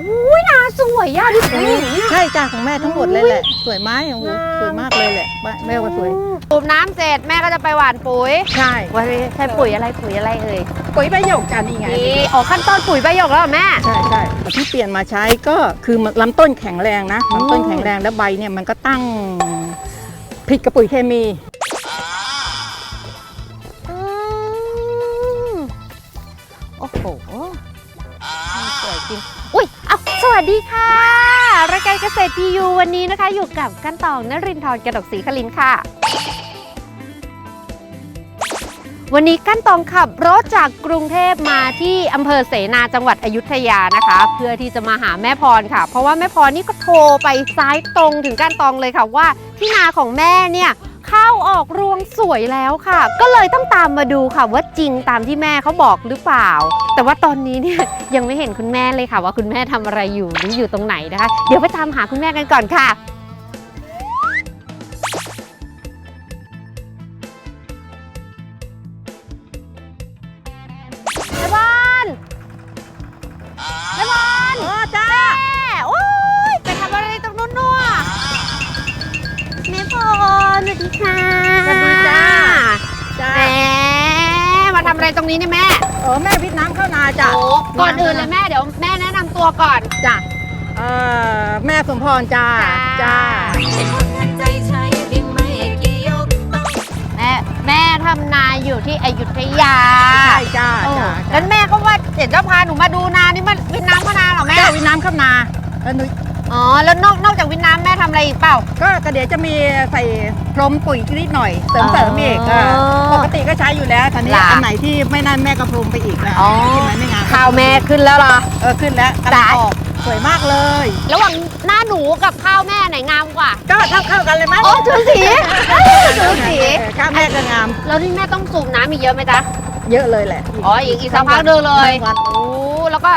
อุ้ยนาสวยอะดิฉันอย่างนี้ ใช่จ้าของแม่ทั้งหมดเลยแหละ สวยไหมโอ้โหสวยมากเลยแหละบ้านแม่ว่าสวยสูบน้ำเสร็จแม่ก็จะไปหว่านปุ๋ยใช่วันนี้ใช้ปุ๋ยอะไรปุ๋ยอะไรเอ่ยปุ๋ยประโยคจ้านี่ไงนี่อ๋อขั้นตอนปุ๋ยประโยคแล้วเหรอแม่ ใช่ใช่ที่เปลี่ยนมาใช้ก็คือลำต้นแข็งแรงนะลำต้นแข็งแรงแล้วใบเนี่ยมันก็ตั้งผิดกับปุ๋ยเคมี วัสดีค่ะรายการเกษตรพียูวันนี้นะคะ อยู่กับกันตองนรินทร์กระดกศรีคลินค่ะ วันนี้กั้นตองขับรถจากกรุงเทพมาที่อำเภอเสนาจังหวัดอยุธยานะคะ เพื่อที่จะมาหาแม่พรค่ะ เพราะว่าแม่พรนี่ก็โทรไปซ้ายตรงถึงกั้นตองเลยค่ะว่าที่นาของแม่เนี่ย ข้าวออกรวงสวยแล้วค่ะ ก็เลยต้องตามมาดูค่ะว่าจริงตามที่แม่เขาบอกหรือเปล่า แต่ว่าตอนนี้เนี่ยยังไม่เห็นคุณแม่เลยค่ะ ว่าคุณแม่ทำอะไรอยู่หรืออยู่ตรงไหนนะคะ เดี๋ยวไปตามหาคุณแม่กันก่อนค่ะ ค่ะสวัสดีจ้าจ้า แหมมาทำอะไรตรงนี้เนี่ยแม่เออแม่วิทย์น้ำเข้านาจ้ะโอ้ก่อนอื่นเลยแม่เดี๋ยวแม่แนะนำตัวก่อน จ้ะเออแม่สมพรจ้าจ้า แม่แม่ทำนาอยู่ที่อยุธยาใช่จ้าเออจ้าแล้วแม่ก็ว่าเดี๋ยวจะพาหนูมาดูนานี่มันวิทน้ำก็นาเหรอแม่ แม่วิทย์น้ำเข้านาแล้วหนู อ๋อ แล้วนอกนอกจากวิทน้ำแม่ทำอะไรอีกเปล่า ก็ก็เดี๋ยวจะมีใส่พรมปุ๋ยนิดหน่อย เสริมอ๋อเสริมอีกเออปกติก็ใช้อยู่แล้วตอนนี้ล่ะอันไหนที่ไม่นั่นแม่ก็พรมไปอีกนะอ๋อ ที่มันไม่งามข้าวแม่ขึ้นแล้วเหรอ เออขึ้นแล้วกำลังจ้ะออกสวยมากเลย ระหว่างหน้าหนูกับข้าวแม่ไหนงามกว่า ก็เท่าเข้าๆกันเลยมั้ยโอ้ชูสีชูสี เออข้าวแม่ก็งามแล้วนี่แม่ต้องสูบน้ำอีกเยอะไหมจ๊ะ เยอะเลยแหละอ๋อ อีกอีกสักพักหนึงเลยทั้งวันโอ้ แล้วก็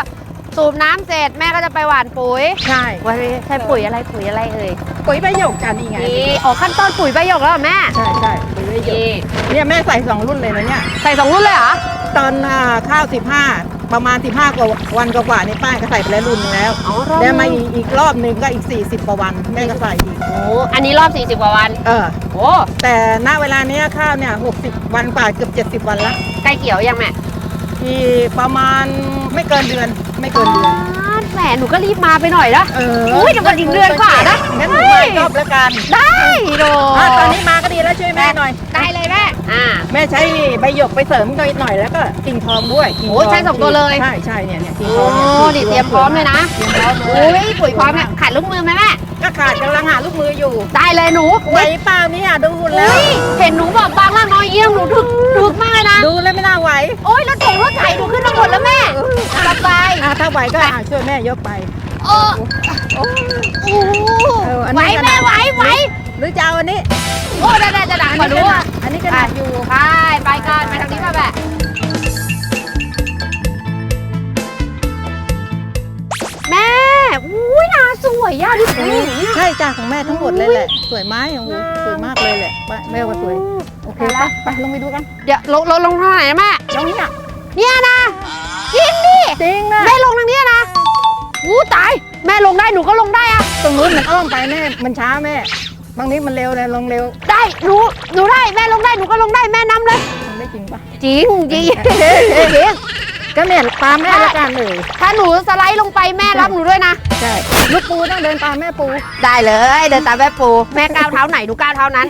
สูบน้ำเสร็จแม่ก็จะไปหว่านปุ๋ยใช่วันนี้ใช้ปุ๋ยอะไรปุ๋ยอะไรเอ่ยปุ๋ยประโยคจ้ะนี่ไงนี่อ๋อขั้นตอนปุ๋ยประโยคแล้วเหรอแม่ใช่ใช่ปุ๋ยประโยคนี่เนี่ยแม่ใส่สองรุ่นเลยนะเนี่ย ใส่สองรุ่นเลยเหรอ ตอนอ่าข้าว 15 ประมาณ 15กว่าวันกว่าๆนี่ป้าก็ใส่ไปแล้วรุ่นหนึงแล้วอ๋อรอบแล้วมาอีกอีกรอบหนึ่งก็อีก 40กว่าวันแม่ก็ใส่อีก โอ้อันนี้รอบ 40 กว่าวัน เออ โอ้แต่ณเวลาเนี้ยข้าวเนี่ย60 วันกว่าเกือบ70 วันละ ใกล้เกี่ยวยังแม่ อีกประมาณไม่เกินเดือนไม่เกินเดือนอ่าแหมหนูก็รีบมาไปหน่อยนะ เอออุ้ยเดี๋ยวก่อนอีกเดือนกว่านะงั้นหนูมาอีกรอบแล้วกันได้โดอะตอนนี้มาก็ดีแล้วช่วยแม่หน่อย ได้เลยแม่ อ่า แม่ใช้ใบหยกไปเสริมหน่อยหน่อยแล้วก็กิ่งทองด้วยกิ่งทโอ้ยใช้สองตัวเลย ใช่ใช่เนี่ยเนี่ยกิ่งโอ้ทองเนี่ยนี่เตรียมพร้อมเลยนะเตรียมพร้อมเลอุ้ยยปุ๋ยพร้อมเนี่ยขาดลูกมือไหมแม่ ก็ขาดกำลังหาลูกมืออยู่ได้เลยหนูไหวเปล่าเนี่ยดูหุ่นแล้วอุ้ยเห็นหนูบอกบางล่างน้อยเยี่ยมหนูถึกถึกมากเลยนะ ดูแล้วไม่น่าไหว โอ้ย มาหมดแล้วแม่สบายอะถ้าไหวก็อะช่วยแม่ยกไปโอ้โอ้โอ้เอออันไหวนี้ก็แม่หนักไหวไหวหรือจะเอาอันนี้โอ้ได้ได้จะหนักอันกว่านี้รู้ก็หนัอะกอันนี้ก็หนักอยู่ไปไปกันไปทางนี้มาแม่แม่อุ้ยนาสวยอะดิฉันอย่างนี้ใช่จ้าของแม่ทั้งหมดเลยแหละ สวยไหมโอ้โหสวยมากเลยแหละป้าแม่ว่าสวยโอเคไปไปลงไปดูกันเดี๋ยวลงลงลงทางไหนนะแม่ตรงนี้อะเนี่ยนะจริงดิ จริงนะแม่ลงทางเนี้ยนะอู้ตาย แม่ลงได้หนูก็ลงได้อะตรงนู้นมันอ้อมไปแม่ มันช้าแม่ บางนี้มันเร็วเลยลงเร็ว ได้หนูหนูได้แม่ลงได้หนูก็ลงได้แม่นำเลย มันได้จริงปะจริงจริงก็เนี่ยตามแม่ละกันเลยถ้าหนูสไลด์ลงไปแม่รับหนูด้วยนะใช่ลูกปูต้องเดินตามแม่ปู ได้เลย เดินตามแม่ปู แม่ก้าวเท้าไหนหนูก้าวเท้านั้น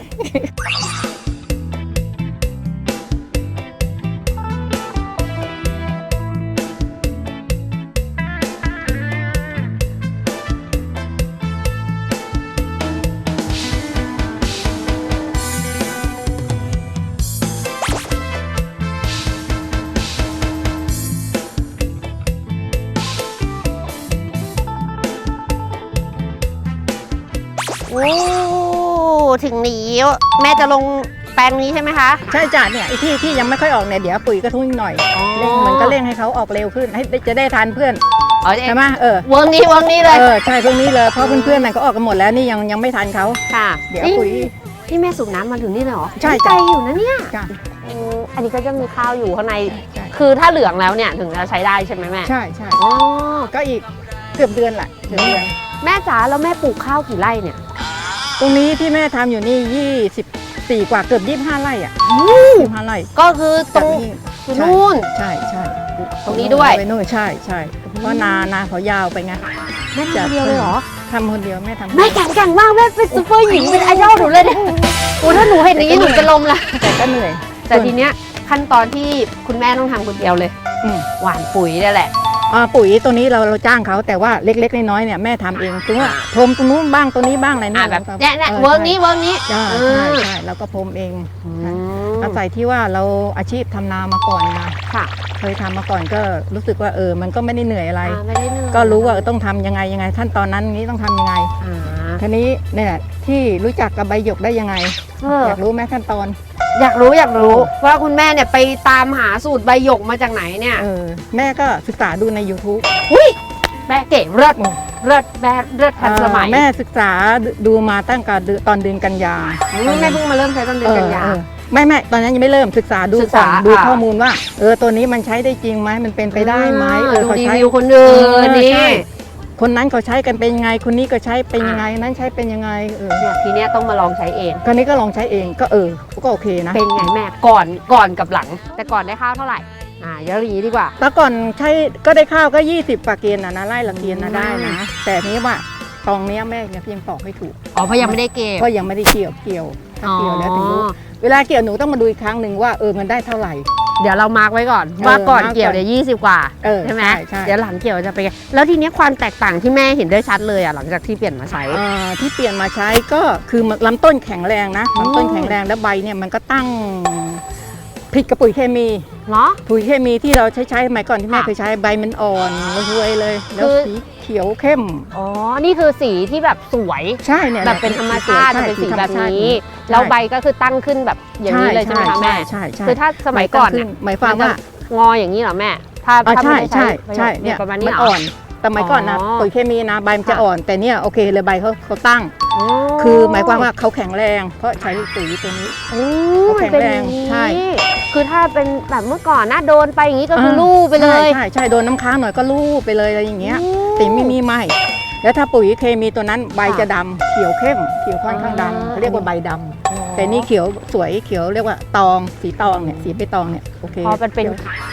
ถึงนี้แม่จะลงแปลงนี้ใช่ไหมคะ ใช่จ้ะเนี่ยไอ้ที่ที่ยังไม่ค่อยออกเนี่ยเดี๋ยวปุ๋ยก็ทุ่งหน่อยเร่งมันก็เร่งให้เขาออกเร็วขึ้นให้จะได้ทันเพื่อนอ๋อใช่ไหมเออเวิร์กนี้เวิร์กนี้เลยเออใช่พวกนี้เลยเพราะเพื่อนๆน่ะก็ออกกันหมดแล้วนี่ยังยังไม่ทันเขาค่ะ เดี๋ยวนี่ปุ๋ยนี่แม่สูบน้ำมาถึงนี่เลยเหรอใช่ไกลจ้ะอยู่นะเนี่ยจ้ะโอ้อันนี้ก็จะมีข้าวอยู่ข้างในใช่คือถ้าเหลืองแล้วเนี่ยถึงจะใช้ได้ใช่ไหมแม่ใช่ใช่อ๋อก็อีกเกือบเดือนละเกือบเดือนแม่จ๋าแล้วแม่ปลูกข้าวกี่ไร่เนี่ย ตรงนี้ที่แม่ทำอยู่นี่24กว่าเกือบ25ไร่อะ25ไร่ก็คือตรงนี้คือนู่นใช่ใช่ตรงนี้ด้วยไปนู่นใช่ใช่เพราะนานาเขายาวไปไงแม่ทำคนเดียวเลยเหรอทำคนเดียวแม่ทำคนแม่เดียวแข็งแกร่งมากแม่เป็นซูเปอร์หญิงเป็นไอดอลหนูเลยเนี่ยโอ้ถ้าหนูเห็นอย่างนี้หนูจะลมละแต่ก็เหนื่อยแต่ทีเนี้ยขั้นตอนที่คุณแม่ต้องทำคนเดียวเลยอืมหวานปุ๋ยนี่แหละ อ่าปุ๋ยตัวนี้เราเราจ้างเขาแต่ว่าเล็ก ๆ น้อยๆเนี่ยแม่ทำเองถึงว่าพรมตรงนู้นบ้างตัวนี้บ้างอะไรอ่าเนี่ยแบบราเนี่ยเนี่ยออเวิร์กนี้เวิร์กนี้ใช่เอใช่อใช่เราก็พรมเอง อืมอาศัยที่ว่าเราอาชีพทำนามาก่อนนะค่ะเคยทำมาก่อนก็รู้สึกว่าเออ มันก็ไม่ได้เหนื่อยอะไร อ่าไม่ได้เหนื่อยก็รู้ว่าเออต้องทำยังไงยังไงขั้นตอนนั้นนี้ต้องทำยังไงอ่าทีนี้เนี่ยที่รู้จักกับใบหยกได้ยังไง เอออยากรู้ไหมขั้นตอน อยากรู้อยากรู้ว่าคุณแม่เนี่ยไปตามหาสูตรใบหยกมาจากไหนเนี่ยเออแม่ก็ศึกษาดูใน YouTube อุ้ยแม่เก๋เลิศเลิศแม่เลิศทันสมัยเอ่อแม่ศึกษาดูมาตั้งแต่เดือนตอนเดือนกันยาอืมแม่เพิ่งมาเริ่มใช้ตอนเดือนกันยา เออเออไม่ไม่ตอนนั้นยังไม่เริ่มศึกษาดูศึกก่อษานดูอ่าข้อมูลว่า เออตัวนี้มันใช้ได้จริงไหมมันเป็นไปได้ไหมเออดูเขารีใช้ วิวคนอื่เอนอนี่ใช่ คนนั้นเขาใช้กันเป็นยังไง คนนี้ก็ใช้เป็นยังไงนั้นใช้เป็นยังไงเออเนี่ยทีเนี้ยต้องมาลองใช้เอง คนนี้ก็ลองใช้เองก็เออก็โอเคนะเป็นไงแม่ก่อนก่อนกับหลัง แต่ก่อนได้ข้าวเท่าไหร่อ่าเดี๋ยวอย่างนี้ดีกว่าแล้วก่อนใช้ก็ได้ข้าวก็ 20ปากเกณฑ์นะนะไล่ละเกณฑ์นะได้นะ แต่นี้ว่าตองเนี้ยแม่ยังปอกให้ถูกอ๋อเพราะยังไม่ได้เก็บเพราะยังไม่ได้เกี่ยวเกี่ยวถ้าอ๋อเกี่ยวแล้วถึงรู้เวลาเกี่ยวหนูต้องมาดูอีกครั้งหนึ่งว่าเออมันได้เท่าไหร่ เดี๋ยวเรามาร์กไว้ก่อนเออว่าก่อนมาร์คเกี่ยวก่อนเดี๋ยวยี่สิบกว่าเออใช่ไหมใช่เดี๋ยวหลังเกี่ยวจะเป็นไงแล้วทีเนี้ยความแตกต่างที่แม่เห็นได้ชัดเลยอะหลังจากที่เปลี่ยนมาใช้เอ่อที่เปลี่ยนมาใช้ก็คือลำต้นแข็งแรงนะอ๋อลำต้นแข็งแรงแล้วใบเนี่ยมันก็ตั้งผิดกับปุ๋ยเคมี เนาะปุ๋ยเคมีที่เราใช้ใช้สมัยก่อนที่แม่ค่ะเคยใช้ใบมันอ่อนระหวยเลย แล้วคือ สีเขียวเข้ม อ๋อ นี่คือสีที่แบบสวย ใช่เนี่ยแบบเป็นธรรมชาติใช่เป็นสีธรรแบมบชาตินี้ แล้วใบก็คือตั้งขึ้นแบบอย่างนี้เลยใช่ไหมคะแม่ ใช่ใช่คือถ้าสมัยก่อนเนี่ยหมายความว่า งออย่างนี้เหรอแม่ ถ้าอ่าถ้าใช่ไม่ได้ใช่ใช้ใช่เนี่เนี่ยยประมาณนี้มันเหรอ อ่อน แต่สมัยก่อนนะอ๋อปุ๋ยเคมีนะใบมันจะค่ะ อ่อน แต่เนี่ยโอเคเลยใบเขาเขาตั้งอ๋อ คือหมายความว่าเขาแข็งแรง เพราะใช้ปุ๋ยตัวนี้ โอ้เขามัแข็นงเป็นแรองย่างนี้ใช่ คือถ้าเป็นแบบเมื่อก่อนนะโดนไปอย่างนี้ก็คืออ่าลู่ไปเลยใช่ใช่ใช่โดนน้ำค้างหน่อยก็ลูบไปเลยอะไรอย่างเงี้ยอืสีไม่มีไหมแล้วถ้าปุ๋ยเคมีตัวนั้นใบค่ะจะดำเขียวเข้มเขียวค่อนข้างอ่าดำเขาเรียกว่าใบดำ แต่นี่เขียวสวยเขียวเรียกว่าตองสีตองเนี่ยสีใบตองเนี่ยโอเคพอมันเป็น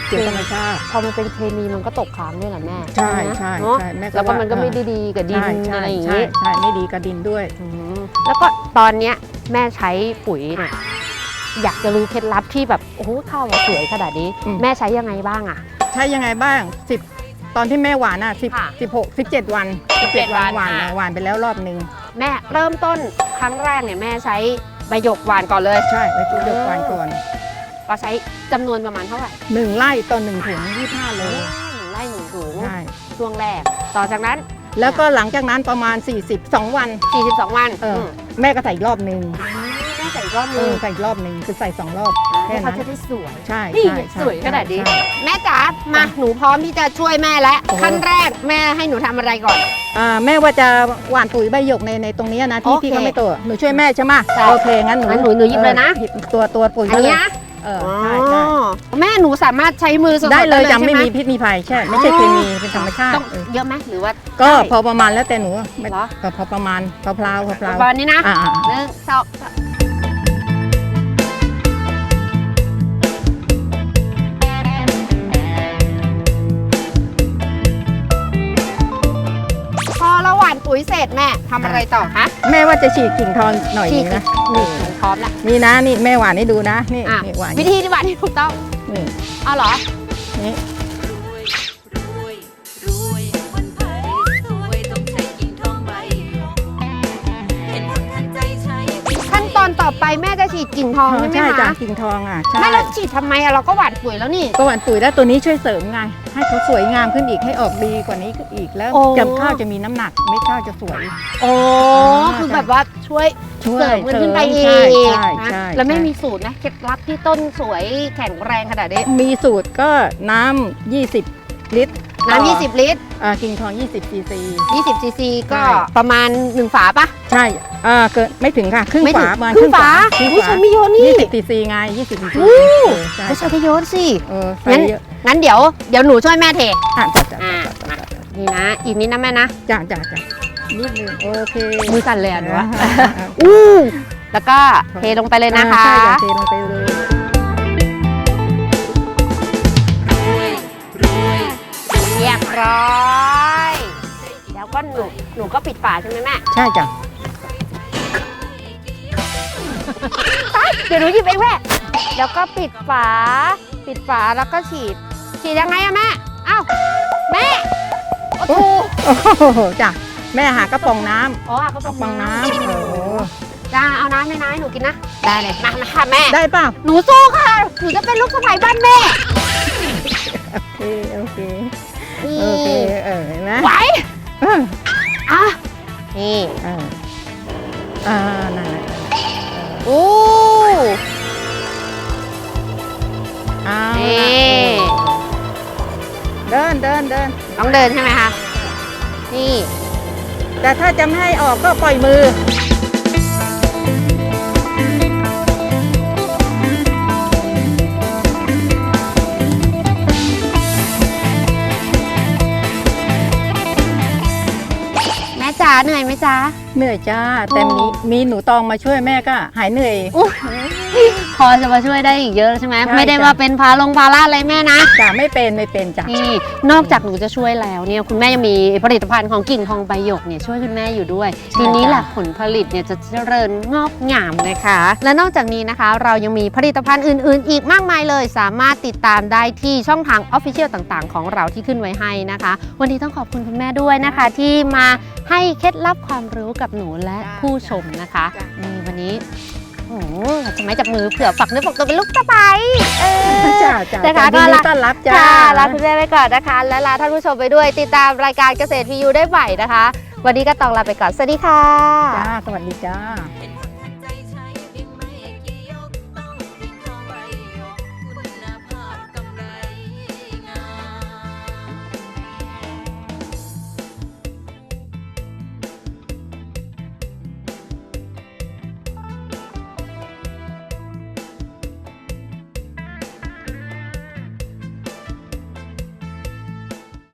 เขียวธรรมชาติพอมันเป็นเคมีมันก็ตกค้างด้วยเหรอแม่ใช่ไหมใช่เนอะใช่แม่แล้วก็ามันก็ไม่ได้เอดีกับอดินใช่ใช่อะไรอย่างใช่นี้ใช่ไม่ดีกับดินด้วยอืมแล้วก็ตอนเนี้ยแม่ใช้ปุ๋ยเนี่ยอยากจะรู้เคล็ดลับที่แบบโอ้โหข้าวสวยขนาดนี้อืมแม่ใช้ยังไงบ้างอะ ใช้ยังไงบ้างสิบตอนที่แม่หวานอะสิบค่ะสิบหกสิบเจ็ดวันสิบเจ็ด17วันวันหวานอะหวานไปแล้วรอบหนึ่งแม่เริ่มต้นครั้งแรกเนี่ยแม่ใช้ ใบหยกหวานก่อนเลย ใช่ไปจุดเดือดหวานก่อนก็ใช้จำนวนประมาณเท่าไหร่หนึ่งไร่ต่อหนึ่งถุงยี่ห้าโลหนึ่งไร่หนึ่งถุงใช่ช่วงแรก ต่อจากนั้น แล้วก็หลังจากนั้นประมาณ 42 วัน 42 วัน เออมแม่ก็ใส่อีกรอบหนึ่งแม่ใส่ อีกรอบเอนึงอใส่อีกรอบหนึ่งคือใส่สองรอบแค่ให้นั้เขานจะได้สวย ใช่นี่ใช่ใช่สวยขนาดนี้ใช่ แม่จ๋ามาหนูพร้อมที่จะช่วยแม่แล้วโอ้ ขั้นแรกแม่ให้หนูทำอะไรก่อน อ่าแม่ว่าจะหว่านปุ๋ยใบหยกในในตรงนี้นะที่โอเคที่เขาไม่ตัวหนูช่วยแม่ใช่ไหมใช่โอเคงั้นหนูงั้นหนูหนูหยิบเลยนะ ออหยิบตัวตัวปุ๋ยอันมาเลยเนี้ยเออใช่ใช่อ๋อแม่หนูสามารถใช้มือสดๆได้เลยใช่ยังไม่หมีพิษมีภัยใช่ไม่ใช่เคมีเป็นธรรมชาติต้องเออเยอะไหมหรือว่า ก็ได้พอประมาณแล้วแต่หนูไม่เหรอ ก็พอประมาณพอพลาวพอพลาวประมาณนี้นะอ่าอ่าหนึ่งสองสาม ยเสร็จแม่ทำอะไรต่อคะแม่ว่าจะฉีดกิ่งทองหน่อยฉีนึดงนะนี่พร้อมแล้วนี่นะนี่แม่หวานให้ดูนะนี่อะนี่หวานวิธีที่หว่านที่ถูกต้องนี่ เอาเหรอนี่ ไปแม่จะฉีดกิ่งทองใช่ไหมใช่จ้ะคะกิ่งทองอะใช่แม่เราฉีดทำไมอะเราก็หว่านปุ๋ยแล้วนี่ ก็หวานปุ๋ยแล้วตัวนี้ช่วยเสริมไงให้เขาสวยงามขึ้นอีกให้ออกดีกว่านี้ขึ้นอีกแล้วโอ้ จำข้าวจะมีน้ำหนักเม็ดข้าวจะสวย โอ้อ่าคือแบบว่าช่วยช่วยเสริมกันขึ้นไปอีกใช่ใช่นะใช่แล้วไม่ใช่มีสูตรนะเคล็ดลับที่ต้นสวยแข็งแรงขนาดนี้ มีสูตรก็น้ำ20 ลิตร น้ำ20 ลิตร อ่ากิ่งทอง 20ซีซี 20 ซีซีก็ใช่ ประมาณ 1 ฝาปะ ใช่อ่าเกินไม่ถึงค่ะ ครึ่งไม่ถึฝาประมาณครึ่งฝาครึ่งอุ้ยฝาฉันไม่เยอะนี่20ซีซีไง20ซีซีอู้ใช่ไม่ใช่ได้เยอะสิ เออใส่งั้น เยอะงั้นเดี๋ยวเดี๋ยวหนูช่วยแม่เท อะจัดจัดอ่าจัดจัดจัดมนี่นะ อีกนิดนะแม่นะจ้าจ้าจ้านิดนึงโอเคมือสั่นเลยอะหนูว่าอ่าอู้แล้วก็เทลงไปเลยนะคะ ใช่จ้ะเทลงไปเลย ก็ปิดฝาใช่ไหมแม่ใช่จ้ะไปเดี๋ยวหนูหยิบเองแม่แล้วก็ปิดฝา ปิดฝาแล้วก็ฉีด ฉีดยังไงอะแม่ เอ้าแม่โอ้โหโอ้โหจ้ะแม่หากระป๋องน้ำอ๋ออะก็กต้ระองป๋องน้ำโอ้โหจ้าเอาน้ำในน้ำให้หนูกินนะ ได้เลยมามาค่ะแม่ ได้เปล่าหนูสู้ค่ะ หนูจะเป็นลูกสะใภ้บ้านแม่โอเคโอเคนี่โอเคเออเห็นไหมไหว เออ อะนี่เอออ่านั่นแหละอู้เอานี่เดินเดินเดินต้องเดินใช่ไหมคะนี่ แต่ถ้าจะไม่ให้ออกก็ปล่อยมือ จ๋าเหนื่อยไหมจ๊ะ เหนื่อยจ้า แต่มีมีหนูตองมาช่วยแม่ก็หายเหนื่อย พอจะมาช่วยได้อีกเยอะใช่ไหมใช่ไม่ได้จ้ะ ว่าเป็นพาลงพาราอะไรแม่นะ จ้าไม่เป็นไม่เป็นจ้ะนี่นอกจากหนูจะช่วยแล้วเนี่ยคุณแม่ยังมีผลิตภัณฑ์ของกิ่งทองใบหยกเนี่ยช่วยคุณแม่อยู่ด้วย ทีนี้แหละผลผลิตเนี่ยจะเจริญงอกงามนะคะ และนอกจากนี้นะคะ เรายังมีผลิตภัณฑ์อื่น ๆ อีกมากมายเลย สามารถติดตามได้ที่ช่องทาง Official ต่างๆ ของเราที่ขึ้นไว้ให้นะคะ วันนี้ต้องขอบคุณคุณแม่ด้วยนะคะ ที่มาให้เคล็ดลับความรู้กับหนูและผู้ชมนะคะนี่วันนี้โอ้โหจะไม่จับมือเผื่อฝักเนื้อฝักตัวเป็นลูกสะใภ้เออจ้าจ้านะคะยินก็ดีลาต้อนรับจ้าค่ะลาคุณแม่ไปก่อนนะคะ และลาท่านผู้ชมไปด้วย ติดตามรายการเกษตรพียูได้ใหม่นะคะ วันนี้ก็ต้องลาไปก่อน สวัสดีค่ะจ้าสวัสดีจ้า